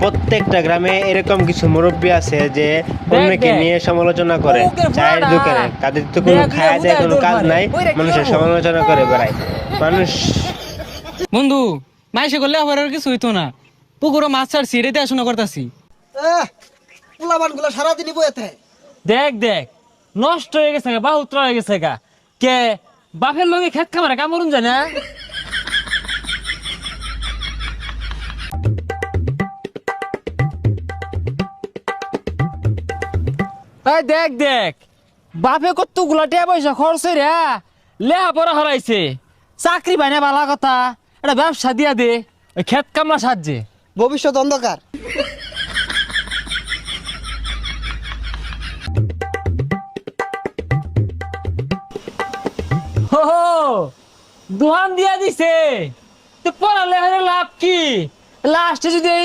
প্রত্যেকটা গ্রামে এরকম কিছু মুরব্বী আছে যে অন্যকে নিয়ে সমালোচনা করে চায়ের দোকানে। তাদের তো কোনো দেয় উদয় কোনো কাজ নাই মানুষের সমালোচনা করে বেড়ায়। মানুষ বন্ধু মাইসে করলে আবার আর কিছু হইতো না। পুকুরও মাছ ছাড়ছি এটা দেখাশোনা করতেছি। পোলাবানগুলো সারাদিনই বয়েতে দেখ দেখ নষ্ট হয়ে গেছে গা বাহুত্র হয়ে গেছে গা। কে বাপের লগে খেত খামারে কামড়ুন যায় এই দেখ দেখ। বাপে কতগুলা টিয়া পয়সা খরচ রে লেহা পড়া হারাইছে। চাকরি পাই না বালা কথা। এটা ব্যবসা দিয়া দে। ওই খেত কামলা সাহায্যে ভবিষ্যৎ অন্ধকার। হো হো, দোহান দিয়া দিছে। তো পড়ালে লাভ কি? লাস্টে যদি এই